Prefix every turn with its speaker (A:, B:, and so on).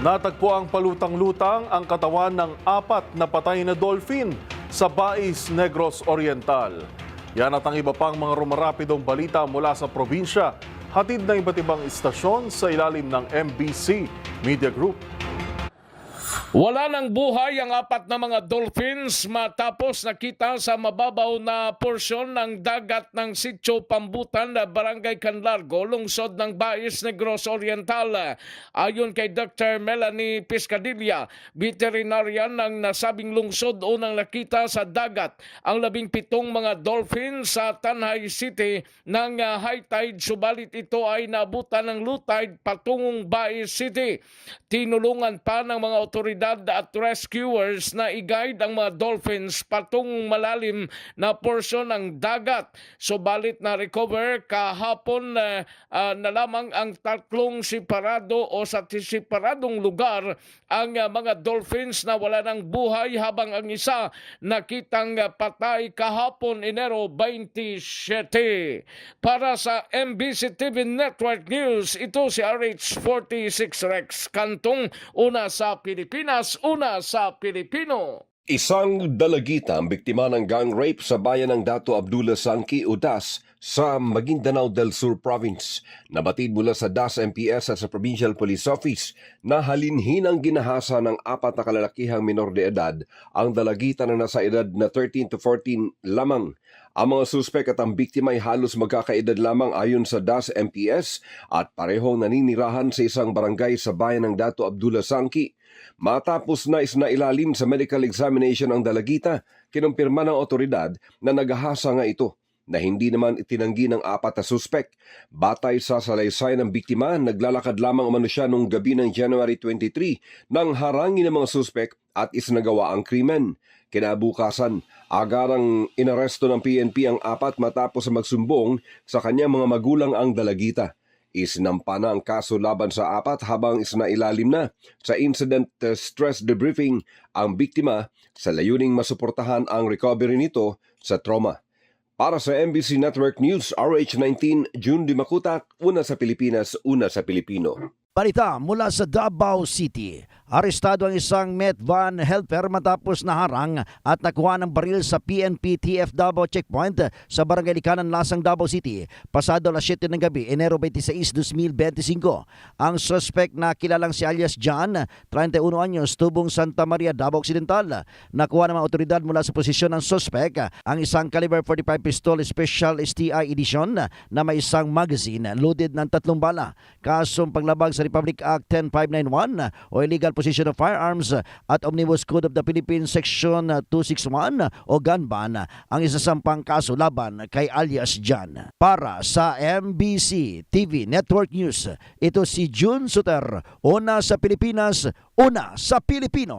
A: Natagpo ang palutang-lutang ang katawan ng apat na patay na dolphin sa Bais Negros Oriental. Yan at ang iba pang mga rumarapidong balita mula sa probinsya, hatid ng iba't ibang istasyon sa ilalim ng MBC Media Group.
B: Wala ng buhay ang apat na mga dolphins matapos nakita sa mababaw na porsyon ng dagat ng Sitio Pambutan, Barangay Canlargo, lungsod ng Bais Negros Oriental. Ayon kay Dr. Melanie Piscadilla, veterinarian ng nasabing lungsod unang nakita sa dagat ang labing pitong mga dolphins sa Tanay City ng uh, high tide subalit ito ay nabutan ng low tide patungong Bais City. Tinulungan pa ng mga otoridad at rescuers na i-guide ang mga dolphins patungong malalim na porsyon ng dagat. Subalit na recover kahapon uh, uh, na lamang ang tatlong separado o sa separadong lugar ang uh, mga dolphins na wala ng buhay habang ang isa nakitang uh, patay kahapon Enero 27. Para sa MBC TV Network News, ito si RH46 Rex Kantong, una sa Pilipinas, una sa Pilipino.
C: Isang dalagita ang biktima ng gang rape sa bayan ng Dato Abdullah Sangki, Udas sa Maguindanao del Sur Province. Nabatid mula sa DAS MPS at sa Provincial Police Office na halinhinang ginahasa ng apat na kalalakihang minor de edad ang dalagita na nasa edad na 13 to 14 lamang. Ang mga suspek at ang biktima ay halos magkakaedad lamang ayon sa DAS MPS at parehong naninirahan sa isang barangay sa bayan ng Dato Abdullah Sangki. Matapos na isnailalim sa medical examination ang dalagita, kinumpirma ng otoridad na nagahasa nga ito na hindi naman itinanggi ng apat na suspek. Batay sa salaysay ng biktima, naglalakad lamang umano siya noong gabi ng January 23 nang harangin ng mga suspek at isinagawa ang krimen. Kinabukasan, agarang inaresto ng PNP ang apat matapos magsumbong sa kanyang mga magulang ang dalagita. Isinampa na ang kaso laban sa apat habang isinailalim na sa incident uh, stress debriefing ang biktima sa layuning masuportahan ang recovery nito sa trauma. Para sa MBC Network News, RH19, June Dimakutak, una sa Pilipinas, una sa Pilipino.
D: Balita mula sa Davao City. Arestado ang isang Met van helper matapos naharang at nakuha ng baril sa PNP TF Davao checkpoint sa Barangay Likanan, Lasang, Davao City. Pasado alas 7 ng gabi, Enero 26, 2025. Ang suspect na kilalang si alias John, 31 anyos, tubong Santa Maria, Davao Occidental. Nakuha ng mga otoridad mula sa posisyon ng suspect ang isang caliber 45 pistol special STI edition na may isang magazine loaded ng tatlong bala. Kasong paglabag sa Republic Act 10591 o illegal possession of firearms at Omnibus Code of the Philippines Section 261 o gun ban ang isasampang kaso laban kay alias John. Para sa MBC TV Network News, ito si June Suter, una sa Pilipinas, una sa Pilipino.